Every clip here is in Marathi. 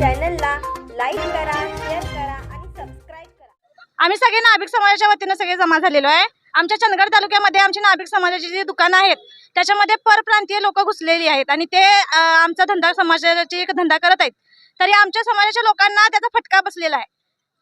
चॅनलला लाईक करा शेअर करा आणि सबस्क्राईब करा. आम्ही सगळे नाभिक समाजाच्या वतीनं सगळे जमा झालेलो आहे. आमच्या चंदगड तालुक्यामध्ये आमची नाभिक समाजाची जी दुकानं आहेत त्याच्यामध्ये परप्रांतीय लोक घुसलेली आहेत आणि ते आमचा धंदा समाजाची एक धंदा करत आहेत. तरी आमच्या समाजाच्या लोकांना त्याचा फटका बसलेला आहे.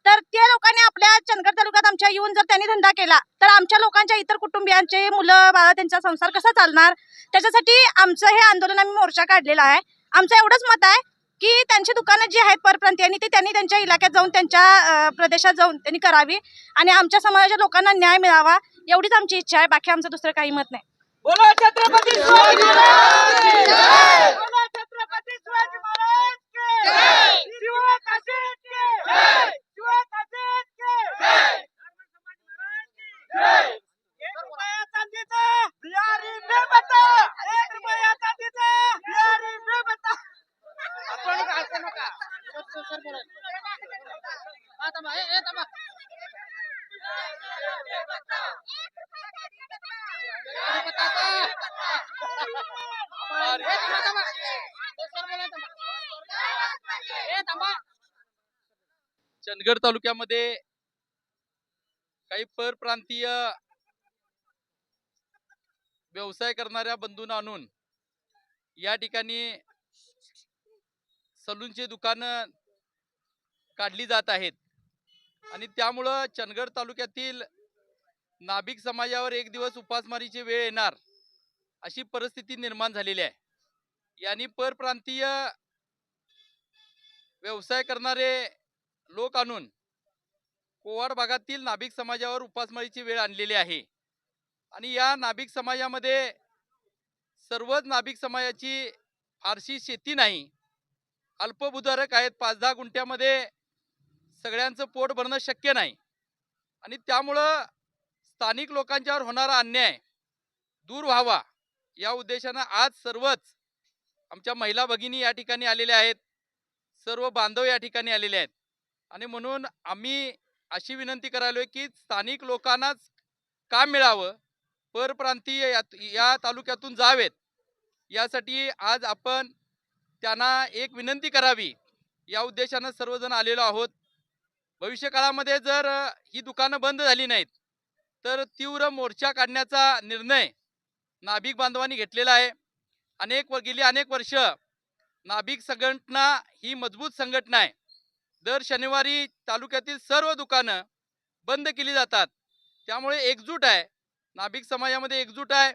तर त्या लोकांनी आपल्या चंदगड तालुक्यात आमच्या येऊन जर त्यांनी धंदा केला तर आमच्या लोकांच्या इतर कुटुंबियांचे मुलं बाळा त्यांचा संसार कसा चालणार? त्याच्यासाठी आमचं हे आंदोलन आम्ही मोर्चा काढलेला आहे. आमचं एवढंच मत आहे की त्यांची दुकानं जी आहेत परप्रांतीयांनी ती त्यांनी त्यांच्या इलाक्यात जाऊन त्यांच्या प्रदेशात जाऊन त्यांनी करावी. आणि आमच्या समाजाच्या लोकांना न्याय मिळावा एवढीच आमची इच्छा आहे. बाकी आमचं दुसरं काही मत नाही. बोला छत्रपती शिवाजी महाराज की जय बोलो छत्रपती शिवाजी महाराज की जय शिवा काशीद की जय शिवा काशीद की जय धर्म समाज महाराज की जय एक रुपया चांदीचा बिहारी बेबता एक रुपया चांदीचा बिहारी बेबता आपण काय असं नका सर सर बोला हा थांबा ए ए थांबा चंदगड तालुक्यामध्ये काही परप्रांतीय व्यवसाय करणाऱ्या बंधूंना आणून या ठिकाणी सलूनची दुकानं काढली जात आहेत. आणि त्यामुळं चंदगड तालुक्यातील नाभिक समाजावर एक दिवस उपासमारीची वेळ येणार अशी परिस्थिती निर्माण झालेली आहे. यांनी परप्रांतीय व्यवसाय करणारे लोक आणून कोवाड भागातील नाभिक समाजावर उपासमारीची वेळ आणलेली आहे. आणि या नाभिक समाजामध्ये सर्वच नाभिक समाजाची फारशी शेती नाही. अल्पभूधारक आहेत. पाच दहा गुंठ्यामध्ये सगळ्यांचं पोट भरणं शक्य नाही. आणि त्यामुळं स्थानिक लोकांच्यावर होणारा अन्याय दूर व्हावा या उद्देशानं आज सर्वच आमच्या महिला भगिनी या ठिकाणी आलेल्या आहेत. सर्व बांधव या ठिकाणी आलेले आहेत. आणि म्हणून आम्ही अशी विनंती करायलोय की स्थानिक लोकांनाच काम मिळावं परप्रांतीय या- या तालुक्यातून जावेत. यासाठी आज आपण त्यांना एक विनंती करावी. या उद्देशानं सर्वजण आलेलो आहोत. भविष्य काळामध्ये जर ही दुकानं बंद झाली नाहीत तर तीव्र मोर्चा काढण्याचा निर्णय नाभिक बांधवांनी घेतलेला आहे. अनेक व गेली अनेक वर्ष नाभिक संघटना ही मजबूत संघटना आहे. दर शनिवारी तालुक्यातील सर्व दुकानं बंद केली जातात. त्यामुळे एकजूट आहे. नाभिक समाजामध्ये एकजूट आहे.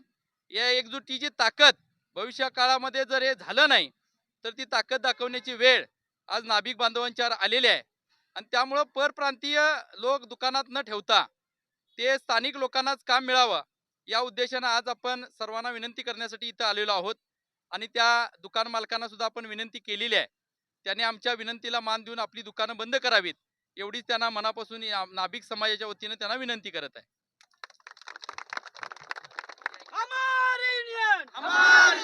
या एकजुटीची ताकद भविष्य काळामध्ये जर हे झालं नाही तर ती ताकद दाखवण्याची वेळ आज नाभिक बांधवांच्यावर आलेली आहे. आणि त्यामुळं परप्रांतीय लोक दुकानात न ठेवता ते स्थानिक लोकांनाच काम मिळावं या उद्देशानं आज आपण सर्वांना विनंती करण्यासाठी इथं आलेलो आहोत. आणि त्या दुकान मालकांना सुद्धा आपण विनंती केलेली आहे. त्याने आमच्या विनंतीला मान देऊन आपली दुकानं बंद करावीत एवढीच त्यांना मनापासून नाभिक समाजाच्या वतीनं त्यांना विनंती करत आहे. हमारी हमारी